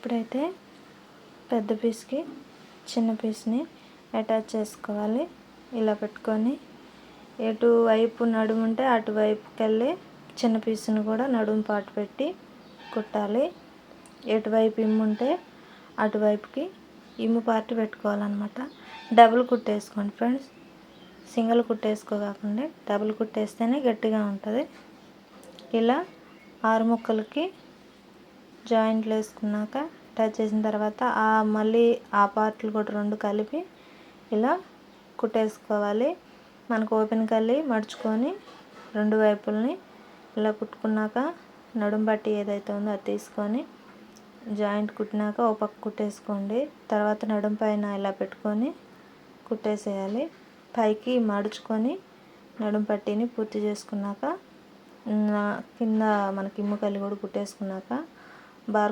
ఇప్పుడైతే పెద్ద పీస్కి చిన్న పీస్ని అటాచ్ చేసుకోవాలి. ఇలా పెట్టుకొని ఎటువైపు నడుము ఉంటే అటువైపుకి వెళ్ళి చిన్న పీస్ని కూడా నడుము పాటు పెట్టి కుట్టాలి. ఎటువైపు ఇమ్ము ఉంటే అటువైపుకి ఇమ్ము పార్ట్ పెట్టుకోవాలన్నమాట. డబుల్ కుట్టేసుకోండి ఫ్రెండ్స్. సింగిల్ కుట్టేసుకోకుండా డబుల్ కుట్టేస్తేనే గట్టిగా ఉంటుంది. ఇలా ఆరు ముక్కలకి జాయింట్లు వేసుకున్నాక టచ్ చేసిన తర్వాత ఆ మళ్ళీ ఆ పార్ట్లు కూడా రెండు కలిపి ఇలా కుట్టేసుకోవాలి. మనకు ఓపెన్ కల్లి మడుచుకొని రెండు వైపుల్ని ఇలా కుట్టుకున్నాక నడుం బట్టి ఏదైతే ఉందో అది తీసుకొని జాయింట్ కుట్టినాక ఒక పక్క కుట్టేసుకోండి. తర్వాత నడుం పైన ఇలా పెట్టుకొని కుట్టేసేయాలి. పైకి మడుచుకొని నడుం పట్టీని పూర్తి చేసుకున్నాక కింద మనకి ఇమ్ముకల్లి కూడా కుట్టేసుకున్నాక bar